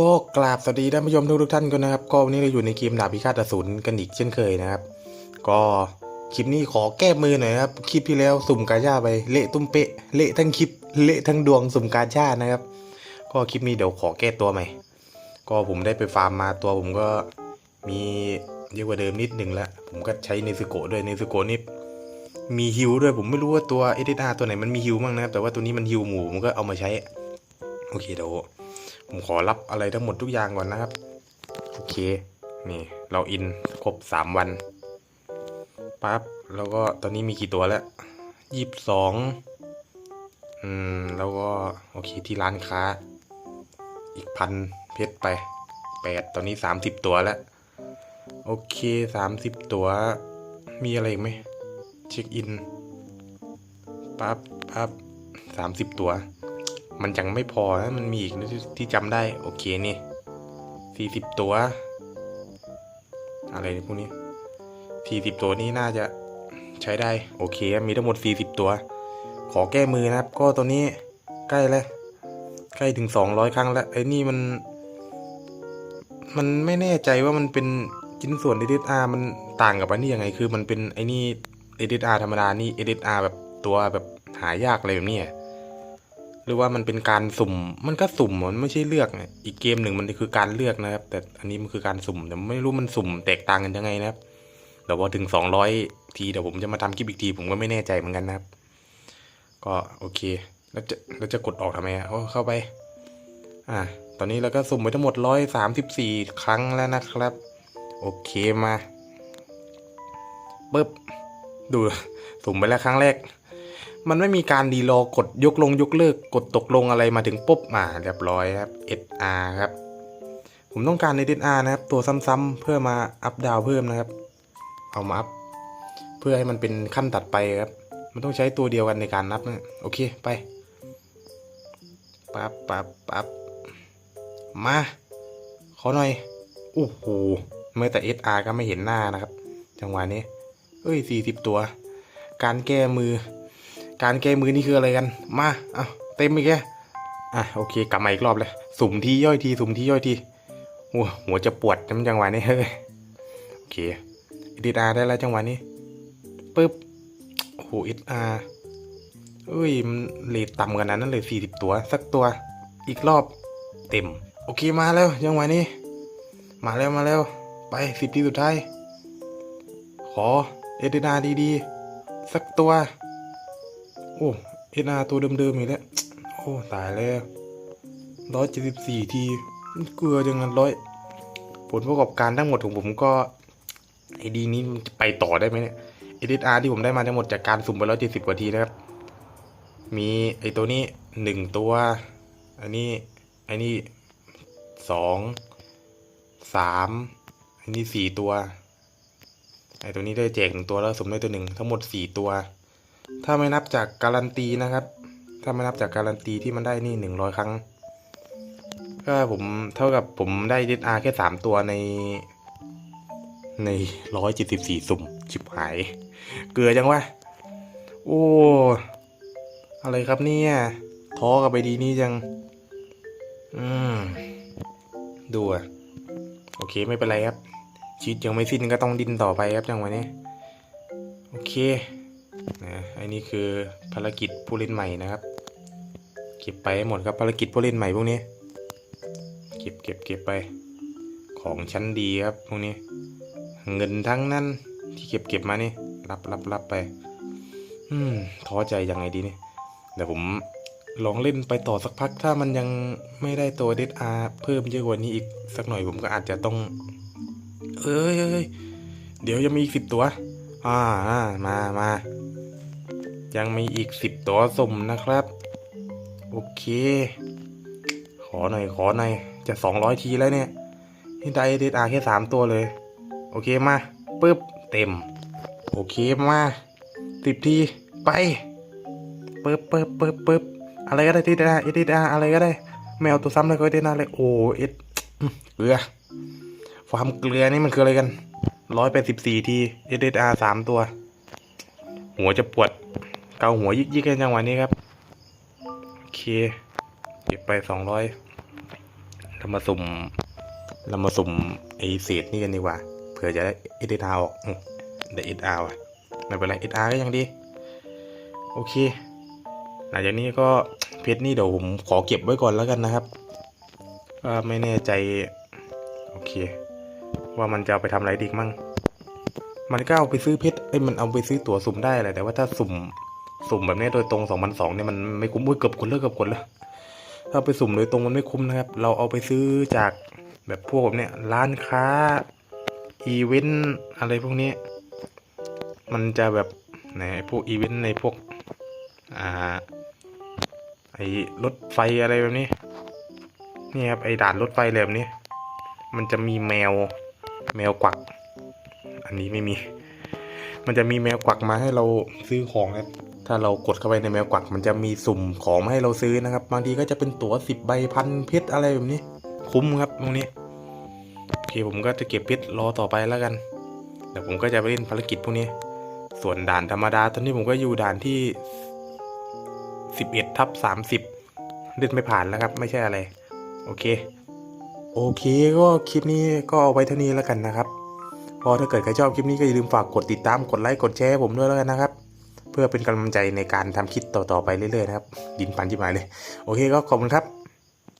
ก็กราบสวัสดีท่านผู้ชมทุกๆท่านกันนะครับ ก็วันนี้เราอยู่ในเกมดาบพิฆาตอสูรกันอีกเช่นเคยนะครับ ก็คลิปนี้ขอแก้มือหน่อยครับ คลิปที่แล้วสุ่มกาชาไปเละตุ้มเปะเละทั้งคลิปเละทั้งดวงสุ่มกาชานะครับ ก็คลิปนี้เดี๋ยวขอแก้ตัวใหม่ ก็ผมได้ไปฟาร์มมาตัวผมก็มีเยอะกว่าเดิมนิดหนึ่งแล้วผมก็ใช้เนซึโกะด้วยเนซึโกะนี่มีฮิวด้วยผมไม่รู้ว่าตัวเอเดอาตัวไหนมันมีฮิวบ้างนะครับแต่ว่าตัวนี้มันฮิวหมูผมก็เอามาใช้ โอเคเดี๋ยว ผมขอรับอะไรทั้งหมดทุกอย่างก่อนนะครับ โอเค นี่ เราอินครบสามวันปั๊บแล้วก็ตอนนี้มีกี่ตัวแล้วยี่สิบสองอืม แล้วก็ โอเคที่ร้านค้า อีกพันเพชรไปแปดตอนนี้สามสิบตัวแล้ว โอเคสามสิบตัว มีอะไรอีกไหมเช็คอินปั๊บปั๊บสามสิบตัว มันยังไม่พอนะมันมีอีกนะที่ที่จำได้ โอเคนี่สี่สิบตัว อะไรพวกนี้สี่สิบตัวนี้น่าจะใช้ได้ โอเค มีทั้งหมดสี่สิบตัว ขอแก้มือนะครับ ก็ตัวนี้ใกล้แล้ว ใกล้ถึงสองร้อยครั้งแล้วไอ้นี่มัน มันไม่แน่ใจว่ามันเป็นชิ้นส่วน EDR มันต่างกับอันนี้ยังไง คือมันเป็นไอ้นี่ EDR ธรรมดานี่ EDR แบบตัวแบบหายากอะไรแบบนี้ หรือว่ามันเป็นการสุ่ม มันก็สุ่มมันไม่ใช่เลือกนะอีกเกมหนึ่งมันคือการเลือกนะครับ แต่อันนี้มันคือการสุ่มแต่ไม่รู้มันสุ่มแตกต่างกันยังไงนะครับเดี๋ยวพอถึงสองร้อยทีเดี๋ยวผมจะมาทำคลิปอีกทีผมก็ไม่แน่ใจเหมือนกันนะครับ ก็โอเค แล้วจะแล้วจะกดออกทำไมอะโอ้เข้าไป อ่าตอนนี้เราก็สุ่มไปทั้งหมดร้อยสามสิบสี่ครั้งแล้วนะครับ โอเคมาปึ๊บดูสุ่มไปแล้วครั้งแรก มันไม่มีการดีโลกดยกลงยกเลิกกดตกลงอะไรมาถึงปุ๊บมาเรียบร้อยครับ SR ครับ ผมต้องการใน SR นะครับ ตัวซ้ำๆเพื่อมาอัพดาวเพิ่มนะครับ เอามาอัพเพื่อให้มันเป็นขั้นตัดไปครับ มันต้องใช้ตัวเดียวกันในการนับนะโอเคไปปั๊บปั๊บปั๊บมาขอหน่อยโอ้โหเมื่อแต่ SR ก็ไม่เห็นหน้านะครับ จังหวะนี้เอ้ยสี่สิบตัว การแก้มือ การแก้มือนี่คืออะไรกัน มาเอาเต็มอีกแกอะโอเคกลับมาอีกรอบเลยสุ่มทีย่อยทีสุ่มทีย่อยทีหัวหัวจะปวดจำจังหวะนี้เฮ้ยโอเคดีอาได้แล้วจังหวะนี้ปึ๊บโอ้โหเอสอาร์เอ้ยมันเลทต่ำกันนั้นเลยสี่สิบตัว สักตัวอีกรอบเต็ม โอเคมาแล้วจังหวะนี้ มาแล้วมาแล้ว ไปสิบทีสุดท้าย ขอเอเดนาดีๆ สักตัว โอ้เอเดนาตัวเดิมๆอีกแล้ว โอ้ตายแล้วร้อยเจ็ดสิบสี่ทีเกลือจังนั้นร้อยผลประกอบการทั้งหมดของผมก็ไอดีนี้มันจะไปต่อได้ไหมเนี่ยเอเดอาร์ที่ผมได้มาทั้งหมดจากการสุ่มไปร้อยเจ็ดสิบกว่าทีนะครับ มีไอตัวนี้หนึ่งตัว อันนี้อันนี้สองสามอันนี้สี่ตัว ไอตัวนี้ได้แจกหนึ่งตัวแล้วสุ่มได้ตัวหนึ่งทั้งหมดสี่ตัว ถ้าไม่นับจากการันตีนะครับ ถ้าไม่นับจากการันตีที่มันได้นี่หนึ่งร้อยครั้ง ก็ผมเท่ากับผมได้ดิอาแค่สามตัวใน ในร้อยเจ็ดสิบสี่สุ่มชิบหาย เกลือจังวะ โอ้ อะไรครับเนี่ยท้อกับไปดีนี่จัง อืม ดูอะโอเคไม่เป็นไรครับชีวิตยังไม่สิ้นก็ต้องดิ้นต่อไปครับจังวะนี้ โอเค นะอันนี้คือภารกิจผู้เล่นใหม่นะครับ เก็บไปหมดครับภารกิจผู้เล่นใหม่พวกนี้ เก็บเก็บเก็บไป ของชั้นดีครับพวกนี้ เงินทั้งนั้นที่เก็บเก็บมานี่ รับรับรับไป อืมท้อใจยังไงดีเนี่ยเดี๋ยวผมลองเล่นไปต่อสักพักถ้ามันยังไม่ได้ตัวเดอาเพิ่มเยอะกว่านี้อีกสักหน่อยผมก็อาจจะต้อง เอ้ยเดี๋ยวยังมีอีกสิบตัว อ่าอ่ามามา ยังมีอีกสิบตัวสมนะครับ โอเค ขอหน่อย ขอหน่อย จะสองร้อยทีแล้วเนี่ย นี่ได้เดอาแค่สามตัวเลย โอเคมาปึ๊บ เต็ม โอเคมาสิบที ไปปึ๊บปึ๊บปึ๊บปึ๊บอะไรก็ได้ที่ได้เอดาอะไรก็ได้ไม่เอาตัวซ้ำเลยก็ได้นะเลย โอ้เอ็ดเกลือความเกลือนี่มันคืออะไรกันร้อยแปดสิบสี่ทีเอเดอาสามตัว หัวจะปวด เกาหัวยิกยิกกันจังหวะนี้ครับ โอเค เก็บไปสองร้อยเรามาสุ่ม เรามาสุ่มไอเศษนี่กันดีกว่า เผื่อจะได้เอเดอาออกอืมได้เออาอะไม่เป็นไรเออาก็ยังดี โอเค หลังจากนี้ก็เพชรนี่เดี๋ยวผมขอเก็บไว้ก่อนแล้วกันนะครับก็ไม่แน่ใจ โอเค ว่ามันจะเอาไปทำอะไรดีมั่งมันก็เอาไปซื้อเพชรเอ้ยมันเอาไปซื้อตั๋วสุ่มได้แหละแต่ว่าถ้าสุ่ม สุ่มแบบนี้โดยตรง2 0 0 2เนี่ยมันไม่คุ้มอุ้ยเกือบคนแล้วเกือบคนแล้วถ้าเอาไปสุ่มโดยตรงมันไม่คุ้มนะครับ เราเอาไปซื้อจากแบบพวกแบบเนี้ยร้านค้าอีเวนต์อะไรพวกนี้ มันจะแบบในไอ้พวกอีเวนต์ในพวกอ่าไอ้รถไฟอะไรแบบนี้นี่ครับไอ้ด่านรถไฟแบบนี้ มันจะมีแมวแมวกวัก อันนี้ไม่มี มันจะมีแมวกวักมาให้เราซื้อของครับ ถ้าเรากดเข้าไปในแมวกวักมันจะมีสุ่มของมาให้เราซื้อนะครับ บางทีก็จะเป็นตั๋วสิบใบพันเพชรอะไรแบบนี้ คุ้มครับตรงนี้โอเคผมก็จะเก็บเพชรรอต่อไปแล้วกันเดี๋ยวผมก็จะไปเล่นภารกิจพวกนี้ ส่วนด่านธรรมดาตอนนี้ผมก็อยู่ด่านที่สิบเอ็ดทับสามสิบเล่นไม่ผ่านแล้วครับ ไม่ใช่อะไร โอเค โอเคก็คลิปนี้ก็เอาไว้เท่านี้แล้วกันนะครับพอถ้าเกิดใครชอบคลิปนี้ก็อย่าลืมฝากกดติดตามกดไลค์กดแชร์ผมด้วยแล้วกันนะครับ พื่อเป็นกำลังใจในการทำคลิปต่อๆไปเรื่อยๆนะครับ ดินปันที่หมายเลย โอเคก็ขอบคุณครับ